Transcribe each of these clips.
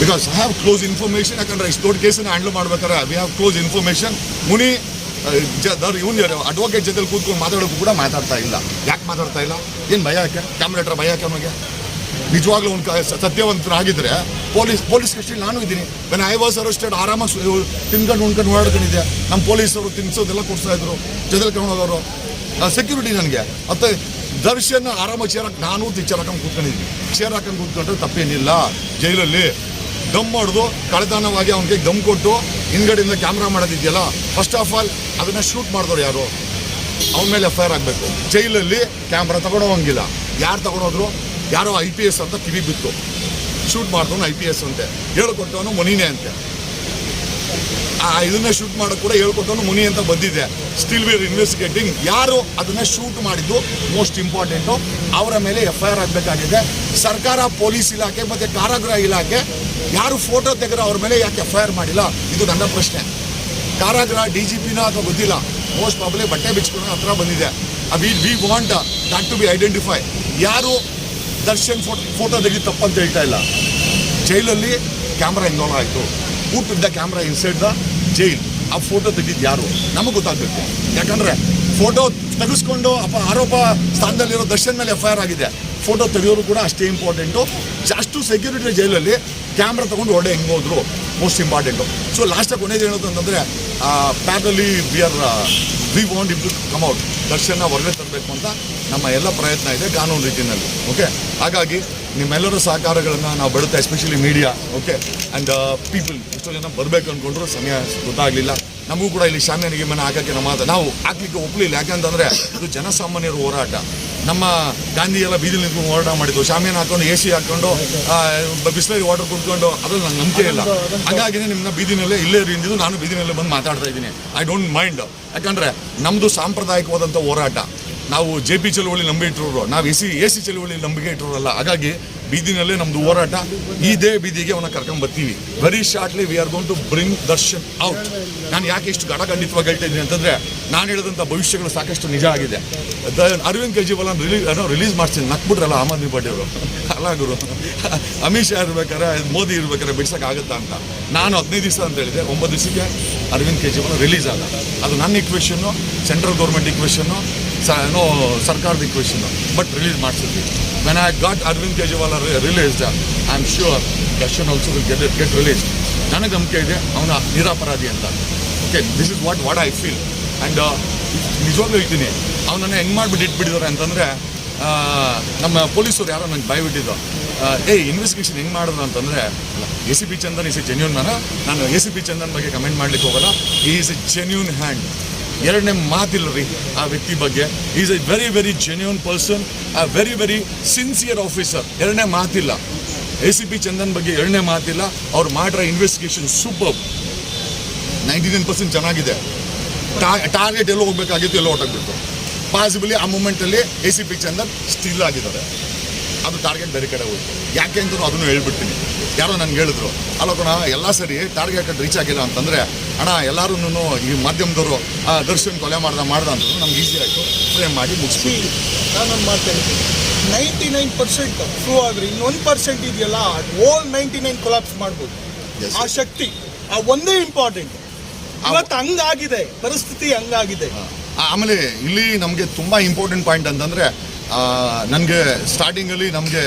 Because I have close information ಯಾಕಂದ್ರೆ ಇಷ್ಟು ದೊಡ್ಡ ಕೇಸನ್ನು ಹ್ಯಾಂಡಲ್ ಮಾಡ್ಬೇಕಾದ್ರೆ. We have close information Muni ಇವನು ಅಡ್ವೊಕೇಟ್ ಜೊತೆ ಕೂತ್ಕೊಂಡು ಮಾತಾಡೋಕ್ಕೂ ಕೂಡ ಮಾತಾಡ್ತಾ ಇಲ್ಲ. ಯಾಕೆ ಮಾತಾಡ್ತಾ ಇಲ್ಲ? ಏನು ಭಯ ಯಾಕೆ? ಕ್ಯಾಮ್ರೇಟ್ರ ಭಯ ಯಾಕೆ ಅವನಿಗೆ ನಿಜವಾಗ್ಲೂ ಅವ್ನು ಸತ್ಯವಂತನಾಗಿದ್ರೆ ಪೊಲೀಸ್ ಪೊಲೀಸ್ ಕಸ್ಟಡಿ ನಾನು ಇದ್ದೀನಿ. ವೆನ್ ಐ ವಾಸ್ ಅರೆಸ್ಟೆಡ್ ಆರಾಮಾಗಿ ತಿನ್ಕೊಂಡು ಉಣ್ಕೊಂಡು ಓಡಾಡ್ಕೊಂಡಿದ್ದೆ. ನಮ್ಮ ಪೊಲೀಸರು ತಿನ್ಸೋದೆಲ್ಲ ಕೊಡ್ತಾ ಇದ್ರು. ಜೊತೆಲಿ ಕರ್ಕೊಂಡೋಗೋರು ಸೆಕ್ಯೂರಿಟಿ ನನಗೆ. ಮತ್ತು ದರ್ಶನ್ ಆರಾಮಾಗಿ ಚೇರ್ ಹಾಕಿ ನಾನು ಚೇರ್ ಹಾಕೊಂಡು ಕೂತ್ಕೊಂಡಿದ್ದೀನಿ. ಚೇರ್ ಹಾಕೊಂಡು ಕೂತ್ಕೊಂಡ್ರೆ ತಪ್ಪೇನಿಲ್ಲ. ಜೈಲಲ್ಲಿ ದಮ್ ಹೊಡೆದು ಕಳೆತನವಾಗಿ ಅವನಿಗೆ ದಮ್ ಕೊಟ್ಟು ಹಿಂದ್ಗಡೆಯಿಂದ ಕ್ಯಾಮ್ರಾ ಮಾಡೋದಿದೆಯಲ್ಲ ಫಸ್ಟ್ ಆಫ್ ಆಲ್ ಅದನ್ನ ಶೂಟ್ ಮಾಡಿದವ್ರು ಯಾರು? ಅವನ ಮೇಲೆ ಎಫ್ ಐ ಆರ್ ಆಗಬೇಕು. ಜೈಲಲ್ಲಿ ಕ್ಯಾಮ್ರಾ ತಗೊಂಡೋಗಂಗಿಲ್ಲ. ಯಾರು ತಗೊಂಡೋದ್ರು? ಯಾರೋ ಐ ಪಿ ಎಸ್ ಅಂತ ಕಿವಿ ಬಿತ್ತು. ಶೂಟ್ ಮಾಡಿದವನು ಐ ಪಿ ಎಸ್ ಅಂತೆ. ಹೇಳ್ಕೊಟ್ಟವನು ಮುನಿನೇ ಅಂತೆ. ಆ, ಇದನ್ನ ಶೂಟ್ ಮಾಡೋಕ್ಕೆ ಕೂಡ ಹೇಳ್ಕೊಟ್ಟವನು ಮುನಿ ಅಂತ ಬಂದಿದೆ. ಸ್ಟಿಲ್ ವಿರ್ ಇನ್ವೆಸ್ಟಿಗೇಟಿಂಗ್ ಯಾರು ಅದನ್ನು ಶೂಟ್ ಮಾಡಿದ್ದು ಮೋಸ್ಟ್ ಇಂಪಾರ್ಟೆಂಟು ಅವರ ಮೇಲೆ ಎಫ್ ಐ ಆರ್ ಆಗಬೇಕಾಗಿದೆ. ಸರ್ಕಾರ ಪೊಲೀಸ್ ಇಲಾಖೆ ಮತ್ತು ಕಾರಾಗೃಹ ಇಲಾಖೆ ಯಾರು ಫೋಟೋ ತೆಗೆದ್ರೆ ಅವ್ರ ಮೇಲೆ ಯಾಕೆ ಎಫ್ ಐ ಆರ್ ಮಾಡಿಲ್ಲ? ಇದು ನನ್ನ ಪ್ರಶ್ನೆ. ಕಾರಾಗೃಹ ಡಿ ಜಿ ಪಿನ ಅಥವಾ ಗೊತ್ತಿಲ್ಲ. ಮೋಸ್ಟ್ ಪ್ರಾಬ್ಲಿ ಬಟ್ಟೆ ಬಿಚ್ಕೊಂಡು ಹತ್ರ ಬಂದಿದೆ. We we want that to be identify ಯಾರು ದರ್ಶನ್ ಫೋಟೋ ಫೋಟೋ ತೆಗೆದು ತಪ್ಪಂತ ಹೇಳ್ತಾ ಇಲ್ಲ. ಜೈಲಲ್ಲಿ ಕ್ಯಾಮ್ರಾ ಇನ್ವಾಲ್ವ್ ಆಯಿತು. The camera inside the jail ಆ ಫೋಟೋ ತೆಗೆದಿದ್ದು ಯಾರು? ನಮಗೆ ಗೊತ್ತಾಗಬೇಕು. ಯಾಕಂದ್ರೆ ಫೋಟೋ ತೆಗೆಸ್ಕೊಂಡು ಅಪ್ಪ ಆರೋಪ ಸ್ಥಾನದಲ್ಲಿರೋ ದರ್ಶನ್ ಮೇಲೆ ಎಫ್ ಆರ್ ಆಗಿದೆ. ಫೋಟೋ ತೆಗೆಯೋರು ಕೂಡ ಅಷ್ಟೇ ಇಂಪಾರ್ಟೆಂಟು ಅಷ್ಟು ಸೆಕ್ಯೂರಿಟಿ ಜೈಲಲ್ಲಿ ಕ್ಯಾಮ್ರಾ ತೊಗೊಂಡು ಹೊಡೆ ಹೆಂಗೆ ಹೋದ್ರು ಮೋಸ್ಟ್ ಇಂಪಾರ್ಟೆಂಟು ಸೊ ಲಾಸ್ಟಾಗಿ ಕೊನೆಯದು ಹೇಳೋದು ಅಂತಂದರೆ parallelly we are we want him to come out ದರ್ಶನ ಹೊರಗಡೆ ತರಬೇಕು ಅಂತ ನಮ್ಮ ಎಲ್ಲ ಪ್ರಯತ್ನ ಇದೆ ಕಾನೂನು ರೀತಿಯಲ್ಲಿ ಓಕೆ ಹಾಗಾಗಿ ನಿಮ್ಮೆಲ್ಲರ ಸಹಕಾರಗಳನ್ನು ನಾವು ಬಿಡುತ್ತೆ especially media okay and people ಎಷ್ಟೋ ಜನ ಬರಬೇಕು ಅಂದ್ಕೊಂಡ್ರು ಸಮಯ ಗೊತ್ತಾಗಲಿಲ್ಲ. ನಮಗೂ ಕೂಡ ಇಲ್ಲಿ ಶಾಮಿಯಾನಿಗೆ ಮನೆ ಹಾಕೋಕ್ಕೆ ನಮ್ಮ ನಾವು ಹಾಕ್ಲಿಕ್ಕೆ ಒಪ್ಪಲಿಲ್ಲ ಯಾಕಂತಂದರೆ ಇದು ಜನಸಾಮಾನ್ಯರ ಹೋರಾಟ. ನಮ್ಮ ಗಾಂಧಿ ಎಲ್ಲ ಬೀದಿಲಿ ನಿಂತ್ಕೊಂಡು ಹೋರಾಟ ಮಾಡಿದ್ದು. ಶಾಮಿಯಾನ ಹಾಕೊಂಡು ಎ ಸಿ ಹಾಕೊಂಡು ಬಿಸ್ಲರಿ ವಾಟರ್ ಕುಡ್ಕೊಂಡು, ಅದ್ರಲ್ಲಿ ನಂಗೆ ನಂಬಿಕೆ ಇಲ್ಲ. ಹಾಗಾಗಿ ನಿಮ್ಮನ್ನ ಬೀದಿನಲ್ಲೇ ಇಲ್ಲೇ ಇರಿಂದಿದ್ದು ನಾನು ಬೀದಿನಲ್ಲೇ ಬಂದು ಮಾತಾಡ್ತಾ ಇದ್ದೀನಿ. ಐ ಡೋಂಟ್ ಮೈಂಡ್ ಯಾಕಂದರೆ ನಮ್ಮದು ಸಾಂಪ್ರದಾಯಿಕವಾದಂಥ ಹೋರಾಟ. ನಾವು ಜೆ ಪಿ ಚಳುವಳಿ ನಂಬಿ ಇಟ್ಟಿರೋರು. ನಾವು ಎ ಸಿ ಎ ಸಿ ಚಳುವಳಿ ನಂಬಿಕೆ ಇಟ್ಟಿರೋರಲ್ಲ. ಹಾಗಾಗಿ ಬೀದಿನಲ್ಲೇ ನಮ್ಮದು ಹೋರಾಟ. ಇದೇ ಬೀದಿಗೆ ಕರ್ಕೊಂಡು ಬರ್ತೀವಿ. Very shortly we are gone to bring Darshan out ನಾನು ಯಾಕೆ ಇಷ್ಟು ಗಡಖಂಡಿತವಾಗಿ ಹೇಳ್ತಾ ಇದ್ದೀನಿ ಅಂತಂದರೆ, ನಾನು ಹೇಳಿದಂಥ ಭವಿಷ್ಯಗಳು ಸಾಕಷ್ಟು ನಿಜ ಆಗಿದೆ. ದ- ಅರವಿಂದ್ ಕೇಜ್ರಿವಾಲ್ ರಿಲೀಸ್ ಏನೋ ರಿಲೀಸ್ ಮಾಡ್ತೀನಿ ನಕ್ಬಿಟ್ರಲ್ಲ ಆಮ್ ಆದ್ಮಿ ಪಾರ್ಟಿಯವರು ಅಲ್ಲ ಗುರು. ಅಮಿತ್ ಶಾ ಇರ್ಬೇಕಾರೆ, ಮೋದಿ ಇರ್ಬೇಕಾರೆ ಬಿಡ್ಸೋಕ್ಕಾಗುತ್ತಾ ಅಂತ. ನಾನು ಹದಿನೈದು ದಿವಸ ಅಂತ ಹೇಳಿದೆ, ಒಂಬತ್ತು ದಿವಸಕ್ಕೆ ಅರವಿಂದ್ ಕೇಜ್ರಿವಾಲ್ ರಿಲೀಸ್ ಆದ. ಅದು ನನ್ನ ಇಕ್ವೇಷನ್ನು ಸೆಂಟ್ರಲ್ ಗೌರ್ಮೆಂಟ್ ಇಕ್ವೇಷನ್ನು ಏನೋ ಸರ್ಕಾರದ equation but release ಮಾಡಿಸಿದ್ವಿ when I got Arvind Kejriwal released I am sure Darshan also will get get release ನನಗೆ ನಂಬಿಕೆ ಇದೆ, ಅವನ ನಿರಾಪರಾಧಿ ಅಂತ. Okay this is what what I feel and ನಿಜವಾಗ್ಲೂ ಹೇಳ್ತೀನಿ, ಅವನನ್ನು ಹೆಂಗೆ ಮಾಡಿಬಿಟ್ಟು ಇಟ್ಬಿಟ್ಟಿದ್ದಾರೆ ಅಂತಂದರೆ ನಮ್ಮ ಪೊಲೀಸರು ಯಾರೋ ನಂಗೆ ಬಾಯ್ಬಿಟ್ಟಿದ್ದು ಏ ಇನ್ವೆಸ್ಟಿಗೇಷನ್ ಹೆಂಗೆ ಮಾಡೋದು ಅಂತಂದರೆ A C P Chandan is a genuine man ನಾನು ಎ ಸಿ ಪಿ ಚಂದನ್ ಬಗ್ಗೆ ಕಮೆಂಟ್ ಮಾಡ್ಲಿಕ್ಕೆ ಹೋಗಲ್ಲ. ಈಸ್ ಎ ಜೆನ್ಯೂನ್ ಹ್ಯಾಂಡ್ ಎರಡನೇ ಮಾತಿಲ್ಲ ರೀ ಆ ವ್ಯಕ್ತಿ ಬಗ್ಗೆ. Is a very very genuine person a very very sincere officer ಎರಡನೇ ಮಾತಿಲ್ಲ. ಎ ಸಿ ಪಿ ಚಂದನ್ ಬಗ್ಗೆ ಎರಡನೇ ಮಾತಿಲ್ಲ. ಅವ್ರು ಮಾಡಿರೋ investigation super ninety nine percent ಚೆನ್ನಾಗಿದೆ ಟಾರ್ಗೆಟ್ ಎಲ್ಲೋ ಹೋಗ್ಬೇಕಾಗಿತ್ತು, ಎಲ್ಲೋ ಹೊಟ್ಟೋಗ್ಬಿಟ್ಟು ಪಾಸಿಬಲಿ ಆ ಮೂಮೆಂಟಲ್ಲಿ A C P Chandan still ಆಗಿದ್ದಾರೆ. ಅದು ಟಾರ್ಗೆಟ್ ಬೇರೆ ಕಡೆ ಹೋಯ್ತು. ಯಾಕೆ ಅಂತ ಅದನ್ನು ಹೇಳ್ಬಿಡ್ತೀನಿ. ಯಾರೋ ನನಗೆ ಹೇಳಿದ್ರು ಅಲ್ಲ ಕಣ ಎಲ್ಲ ಸರಿ ಟಾರ್ಗೆಟ್ ರೀಚ್ ಆಗಿಲ್ಲ ಅಂತಂದರೆ ಅಣ್ಣ ಎಲ್ಲರೂ ಈ ಮಾಧ್ಯಮದವರು ಆ, ದರ್ಶನ್ ಕೊಲೆ ಮಾಡ್ದ ಮಾಡ್ದ ಅಂತ ನಮ್ಗೆ ಈಸಿ ಆಯಿತು. ಫ್ರೇಮ್ ಮಾಡಿ ಮುಗಿಸ್ತೀವಿ ನಾನು ಮಾತಾಡ್ತೀನಿ ನೈಂಟಿ ನೈನ್ ಪರ್ಸೆಂಟ್ ಫ್ರೂ ಆದರೆ ಇನ್ನು ಇನ್ನೊಂದು ಪರ್ಸೆಂಟ್ ಇದೆಯಲ್ಲ ಓಲ್ ನೈಂಟಿ ನೈನ್ ಕೊಲಾಪ್ಸ್ ಮಾಡ್ಬೋದು ಆ ಶಕ್ತಿ ಆ ಒಂದೇ ಇಂಪಾರ್ಟೆಂಟ್ ಇವತ್ತು ಹಂಗಾಗಿದೆ ಪರಿಸ್ಥಿತಿ ಹಂಗಾಗಿದೆ. ಆಮೇಲೆ ಇಲ್ಲಿ ನಮಗೆ ತುಂಬ ಇಂಪಾರ್ಟೆಂಟ್ ಪಾಯಿಂಟ್ ಅಂತಂದರೆ ನನಗೆ ಸ್ಟಾರ್ಟಿಂಗಲ್ಲಿ ನಮಗೆ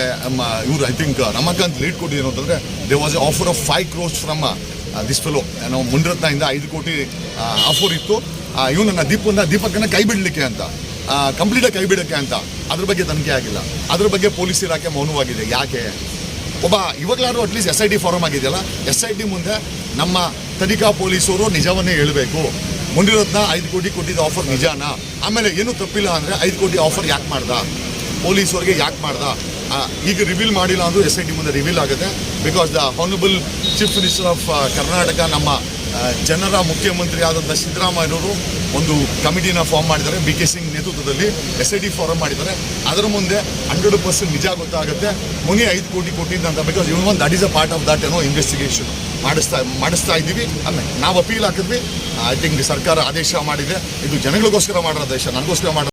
ಇವರು ಐ ಥಿಂಕ್ ನಮಗಂತ ಲೀಡ್ ಕೊಟ್ಟಿದ್ರು ಅಂತಂದರೆ they was a offer of five crores from this fellow ಏನೋ ಮುಂಡ್ರತ್ನಿಂದ ಐದು ಕೋಟಿ ಆಫರ್ ಇತ್ತು. ಇವನನ್ನ ದೀಪನ್ನ ದೀಪಕನ್ನ ಕೈ ಬಿಡಲಿಕ್ಕೆ ಅಂತ. ಕಂಪ್ಲೀಟಾಗಿ ಕೈ ಬಿಡೋಕ್ಕೆ ಅಂತ. ಅದ್ರ ಬಗ್ಗೆ ತನಿಖೆ ಆಗಿಲ್ಲ. ಅದ್ರ ಬಗ್ಗೆ ಪೊಲೀಸ್ ಇಲಾಖೆ ಮೌನವಾಗಿದೆ. ಯಾಕೆ? ಒಬ್ಬ, ಇವಾಗಲಾದ್ರೂ at least S I T form ಆಗಿದೆಯಲ್ಲ? ಎಸ್ ಐ ಟಿ ಮುಂದೆ ನಮ್ಮ ತನಿಖಾ ಪೊಲೀಸರು ನಿಜವನ್ನೇ ಹೇಳಬೇಕು. ಮುನಿರತ್ನ ಐದು ಕೋಟಿ ಕೊಟ್ಟಿದ್ದ ಆಫರ್ ನಿಜಾನಾ? ಆಮೇಲೆ ಏನು ತಪ್ಪಿಲ್ಲ ಅಂದರೆ ಐದು ಕೋಟಿ ಆಫರ್ ಯಾಕೆ ಮಾಡ್ದ? ಪೊಲೀಸವ್ರಿಗೆ ಯಾಕೆ ಮಾಡ್ದ? ಈಗ ರಿವೀಲ್ ಮಾಡಿಲ್ಲ ಅಂದರೂ ಎಸ್ ಐ ಟಿ ಮುಂದೆ ರಿವೀಲ್ ಆಗುತ್ತೆ. Because the honourable chief minister of Karnataka ನಮ್ಮ ಜನರ ಮುಖ್ಯಮಂತ್ರಿ ಆದಂಥ ಸಿದ್ದರಾಮಯ್ಯನವರು ಒಂದು ಕಮಿಟಿನ ಫಾರ್ಮ್ ಮಾಡಿದ್ದಾರೆ. ಬಿ ಕೆ ಸಿಂಗ್ ನೇತೃತ್ವದಲ್ಲಿ ಎಸ್ ಐ ಡಿ ಫಾರಂ ಮಾಡಿದ್ದಾರೆ. ಅದರ ಮುಂದೆ ಹಂಡ್ರೆಡ್ ಪರ್ಸೆಂಟ್ ನಿಜ ಗೊತ್ತಾಗುತ್ತೆ. ಮುನಿ ಐದು ಕೋಟಿ ಕೊಟ್ಟಿದ್ದಂತ because even one that is a part of that ಏನೋ ಇನ್ವೆಸ್ಟಿಗೇಷನ್ ಮಾಡಿಸ್ತಾ ಮಾಡಿಸ್ತಾ ಇದ್ದೀವಿ. ಆಮೇಲೆ ನಾವು ಅಪೀಲ್ ಹಾಕಿದ್ವಿ. ಐ ಥಿಂಕ್ ಸರ್ಕಾರ ಆದೇಶ ಮಾಡಿದೆ. ಇದು ಜನಗಳಿಗೋಸ್ಕರ ಮಾಡಿರೋ ಆದೇಶ, ನನಗೋಸ್ಕರ ಮಾಡೋ